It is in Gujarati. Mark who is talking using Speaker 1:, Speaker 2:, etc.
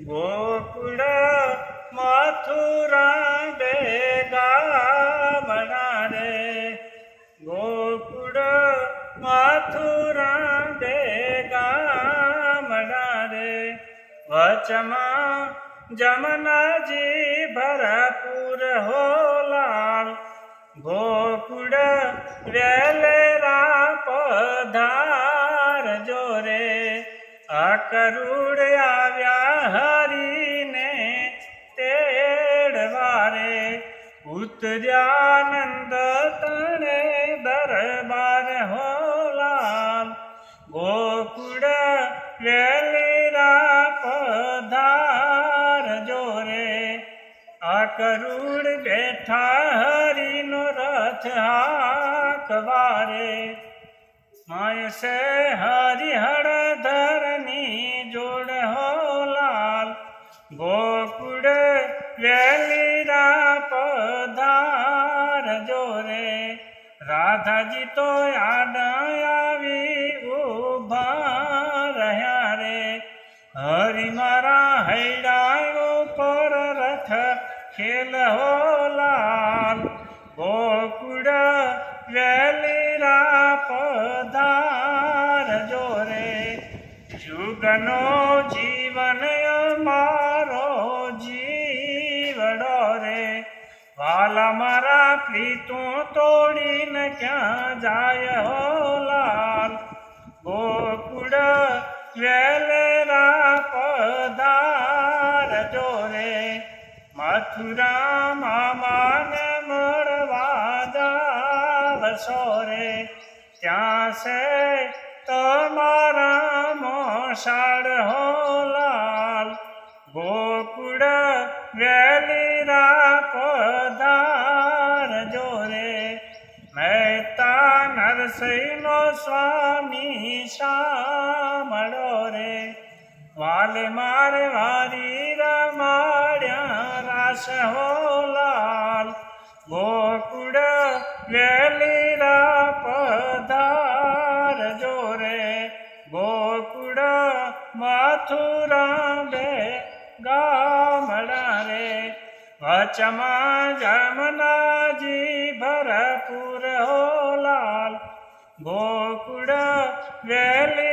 Speaker 1: ગોકુળ મથુરા બેગા ગામડા રે ગોકુળ મથુરા બેગા ગામડા રે વચમાં જમનાજી ભરપૂર હો લાલ. ગોકુળ વેલેરા આ કરુડ આવ્યા હરીને તેડવારે ઉતર્યાનંદ તણે દરબાર હોલાલ ગોકુળ વેલેરા પધાર જોરે, આ કરુડ બેઠા હરીનો રથ હાકવારે. માય સે હરિહર રાધાજી તો યાદ આવી ઊભા રહ્યા રે. હરિ મારા હૈડા પર રથ ખેલ હો લાલ. ગોકુળ વેલીરા પધાર જોરે જુગનો જીવન મારો જીવડો રે. વાલા મારા પ્રીતું તોડીને ક્યાં જાય હો લાલ? ગોકુળ વેલેરા પધાર જોરે મથુરા મામાને મળવા જાવશો રે. ત્યાં છે તમારા મોસાળ હો લાલ. ગોકુળ વેલીરા નરસિંહનો સ્વામી શામળો રે. વાલે મારે વારી રમાડ્યા રાસ હો લાલ. ગોકુળ વેલીરા પધાર જોરે ગોકુળ મથુરા બે ગામડા રે. વચમાં જમનાજી ભરપૂર હો લાલ ગોકુળ વેલીરા પધાર